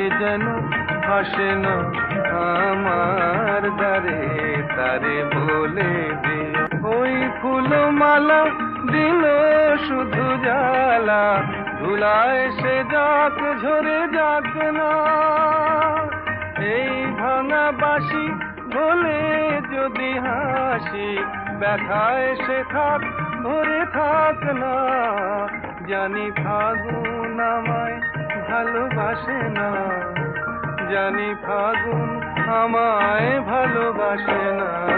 সে যেন হাসে না, আমার দ্বারে তারে বলে দে ওই ফুলমালা দিল শুধু জ্বালা, ধুলায় সে যাক, ঝরে যাক না। এই ভাঙা বাসি বলে যদি হাসি, ব্যথায় সে থাক, ধরে থাক না। জানি ফাগুন আমায় ভালোবাসে না। জানি ফাগুন আমায় ভালোবাসে না।